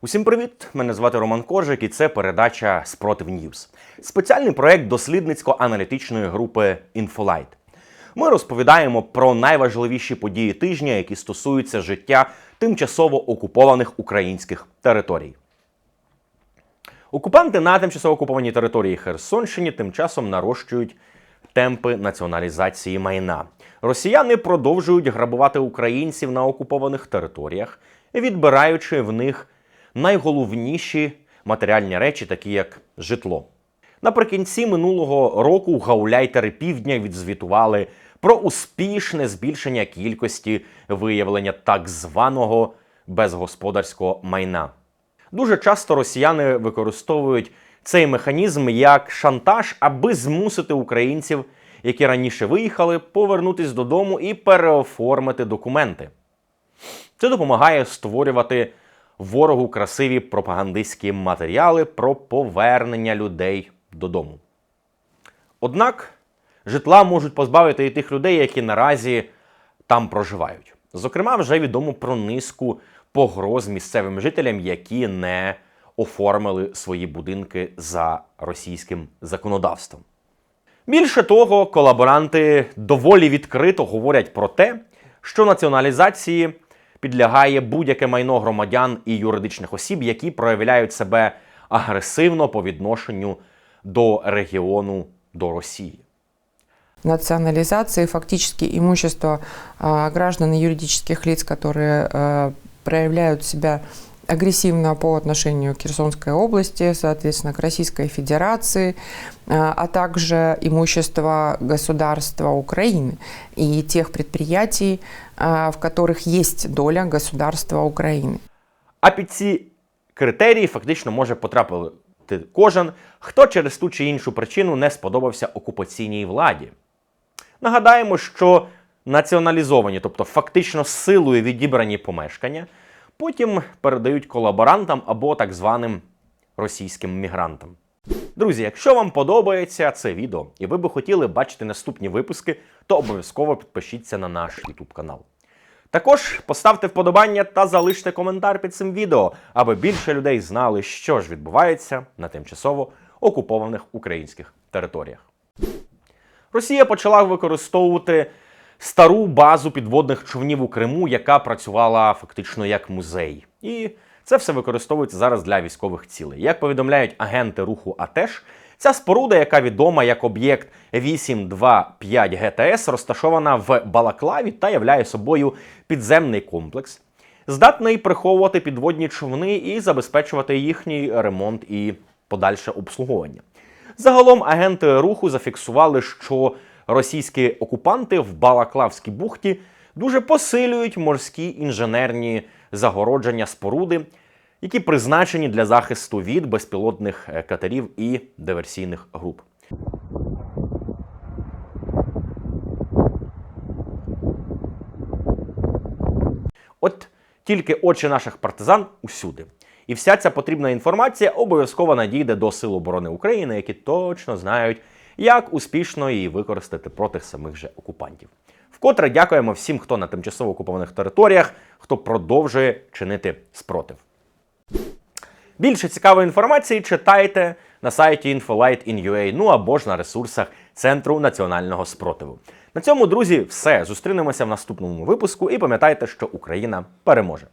Усім привіт! Мене звати Роман Коржик і це передача Спротив Ньюз. Спеціальний проект дослідницько-аналітичної групи Інфолайт. Ми розповідаємо про найважливіші події тижня, які стосуються життя тимчасово окупованих українських територій. Окупанти на тимчасово окупованій території Херсонщині тим часом нарощують темпи націоналізації майна. Росіяни продовжують грабувати українців на окупованих територіях, відбираючи в них найголовніші матеріальні речі, такі як житло. Наприкінці минулого року гауляйтери півдня відзвітували про успішне збільшення кількості виявлення так званого безгосподарського майна. Дуже часто росіяни використовують цей механізм як шантаж, аби змусити українців, які раніше виїхали, повернутись додому і переоформити документи. Це допомагає створювати ворогу красиві пропагандистські матеріали про повернення людей додому. Однак житла можуть позбавити і тих людей, які наразі там проживають. Зокрема, вже відомо про низку погроз місцевим жителям, які не оформили свої будинки за російським законодавством. Більше того, колаборанти доволі відкрито говорять про те, що націоналізації підлягає будь-яке майно громадян і юридичних осіб, які проявляють себе агресивно по відношенню до регіону до Росії. национализации фактически имущество граждан и юридических лиц, которые проявляют себя агрессивно по отношению к Херсонской области, соответственно, к Российской Федерации, а а также имущество государства Украины и тех предприятий, а, в которых есть доля государства Украины. А під ці критерії фактично може потрапити кожен, хто через ту чи іншу причину не сподобався окупаційній владі. Нагадаємо, що націоналізовані, тобто фактично силою відібрані помешкання, потім передають колаборантам або так званим російським мігрантам. Друзі, якщо вам подобається це відео і ви би хотіли бачити наступні випуски, то обов'язково підпишіться на наш YouTube канал. Також поставте вподобання та залиште коментар під цим відео, аби більше людей знали, що ж відбувається на тимчасово окупованих українських територіях. Росія почала використовувати стару базу підводних човнів у Криму, яка працювала фактично як музей. І це все використовується зараз для військових цілей. Як повідомляють агенти руху АТЕШ, ця споруда, яка відома як об'єкт 825 ГТС, розташована в Балаклаві та являє собою підземний комплекс, здатний приховувати підводні човни і забезпечувати їхній ремонт і подальше обслуговування. Загалом агенти руху зафіксували, що російські окупанти в Балаклавській бухті дуже посилюють морські інженерні загородження споруди, які призначені для захисту від безпілотних е, катерів і диверсійних груп. От тільки очі наших партизан усюди. І вся ця потрібна інформація обов'язково надійде до Сил оборони України, які точно знають, як успішно її використати проти самих же окупантів. Вкотре дякуємо всім, хто на тимчасово окупованих територіях, хто продовжує чинити спротив. Більше цікавої інформації читайте на сайті Infolight.in.ua, ну або ж на ресурсах Центру національного спротиву. На цьому, друзі, все. Зустрінемося в наступному випуску і пам'ятайте, що Україна переможе.